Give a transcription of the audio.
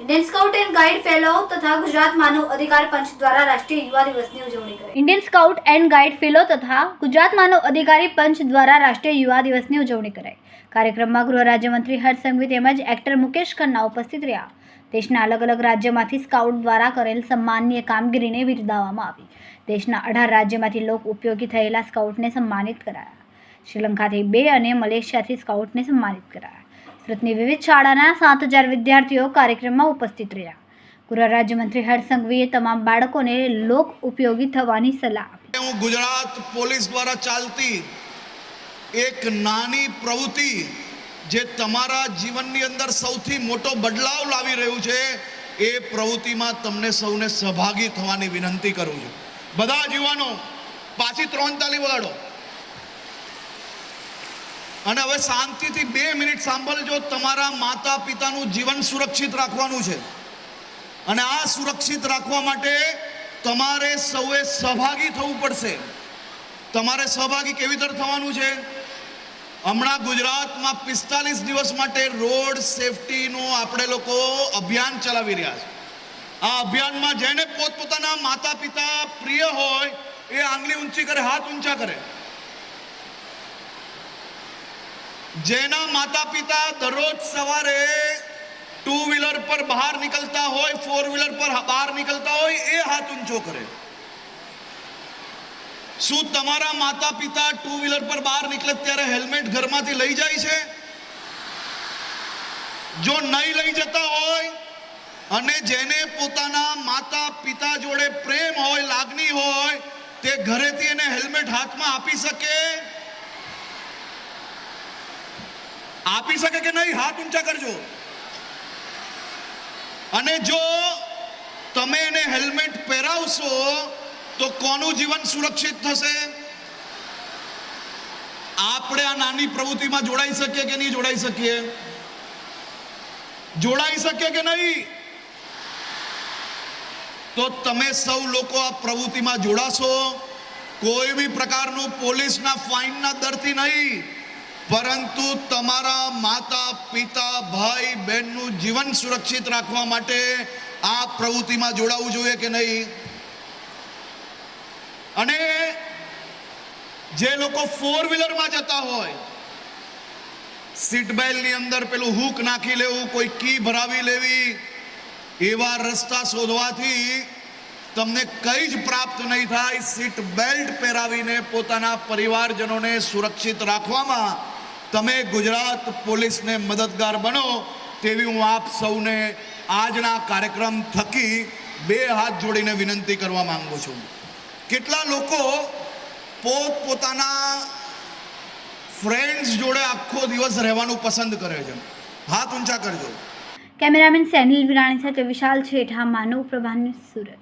Indian scout and guide fellow તથા ગુજરાત માનવ અધિકાર પંચ દ્વારા રાષ્ટ્રીય યુવા દિવસની ઉજવણી કરાઈ Indian scout and guide fellow તથા ગુજરાત માનવ અધિકારી પંચ દ્વારા રાષ્ટ્રીય યુવા દિવસની ઉજવણી કરાઈ કાર્યક્રમમાં ગૃહ રાજ્યમંત્રી હર્ષ સંઘવી તેમજ એક્ટર મુકેશ ખન્ના ઉપસ્થિત રહ્યા દેશના અલગ અલગ રાજ્યમાંથી સ્કાઉટ દ્વારા કરેલ સન્માનનીય કામગીરીને બિરદાવવામાં આવી। દેશના અઢાર રાજ્યમાંથી લોક ઉપયોગી થયેલા સ્કાઉટને સન્માનિત કરાયા શ્રીલંકાથી બે અને મલેશિયાથી સ્કાઉટને સન્માનિત કરાયા. સુરતની વિવિધ શાળાના સાત હજાર વિદ્યાર્થીઓ કાર્યક્રમમાં ઉપસ્થિત રહ્યા. ગૃહ રાજ્યમંત્રી હરસંઘવીએ તમામ બાળકોને લોક ઉપયોગી થવાની સલાહ આપી. હું ગુજરાત પોલીસ દ્વારા ચાલતી એક નાની પ્રવૃત્તિ જે તમારા જીવનની અંદર સૌથી મોટો બદલાવ લાવી રહ્યું છે, એ પ્રવૃત્તિમાં તમને સૌને સહભાગી થવાની વિનંતી કરું છું. બધા જ યુવાનો, પાછી ત્રણ તાલી વગાડો અને હવે શાંતિથી બે મિનિટ સાંભળજો, તમારા માતા પિતાનું જીવન સુરક્ષિત રાખવાનું છે. અને આ સુરક્ષિત રાખવા માટે તમારે સૌએ સહભાગી થવું પડશે. તમારે સહભાગી કેવી રીતે થવાનું છે? હમણાં ગુજરાતમાં પિસ્તાલીસ દિવસ માટે રોડ સેફટીનું આપણે લોકો અભિયાન ચલાવી રહ્યા છે. આ અભિયાનમાં જેને પોતપોતાના માતા પિતા પ્રિય હોય, એ આંગળી ઊંચી કરે, હાથ ઊંચા કરે. જેના માતા પિતા દરરોજ સવારે ટુ વ્હીલર પર બહાર નીકળતા હોય ફોર વ્હીલર પર બહાર નીકળતા હોય, એ હાથ ઊંચો કરે. શું તમારા માતા પિતા ટુ વ્હીલર પર બહાર નીકળે ત્યારે હેલ્મેટ ઘરમાંથી લઈ જાય છે? જો નહીં લઈ જતા હોય અને જેને પોતાના માતા પિતા જોડે પ્રેમ હોય, લાગણી હોય, તે ઘરેથી એને હેલ્મેટ હાથમાં આપી શકે આપી શકે કે નહીં, હાથ ઊંચા કરજો. અને જો તમે એને હેલ્મેટ પહેરાવશો, તો કોનું જીવન સુરક્ષિત થશે? આપણે આ નાની પ્રવૃત્તિમાં જોડાઈ શકીએ કે નહીં જોડાઈ શકીએ? જોડાઈ શકીએ કે નહીં? તો તમે સૌ લોકો આ પ્રવૃત્તિમાં જોડાશો. કોઈ બી પ્રકારનું પોલીસના ફાઇનના દરથી નહીં. પરંતુ તમારા માતા, પિતા, ભાઈ, બહેનનું જીવન સુરક્ષિત રાખવા માટે આ પ્રવૃત્તિમાં જોડાવવું જોઈએ કે નહીં? અને જે લોકો ફોર વ્હીલરમાં જતા હોય સીટ બેલ્ટની અંદર પેલું હૂક નાખી લેવું, કોઈ કી ભરાવી લેવી, એવા રસ્તા શોધવાથી તમને કંઈ જ પ્રાપ્ત નહીં થાય. સીટ બેલ્ટ પહેરાવીને પોતાના પરિવારજનોને સુરક્ષિત રાખવામાં તમે ગુજરાત પોલીસને મદદગાર બનો તેવી હું આપ સૌને આજના કાર્યક્રમ થકી બે હાથ જોડીને વિનંતી કરવા માગું છું. કેટલા લોકો પોત પોતાના ફ્રેન્ડ્સ જોડે આખો દિવસ રહેવાનું પસંદ કરે છે? હાથ ઊંચા કરજો. કેમેરામેન સેનિલ વિરાણી સાથે વિશાલ છેઠા, માનવ પ્રભાની સુરત.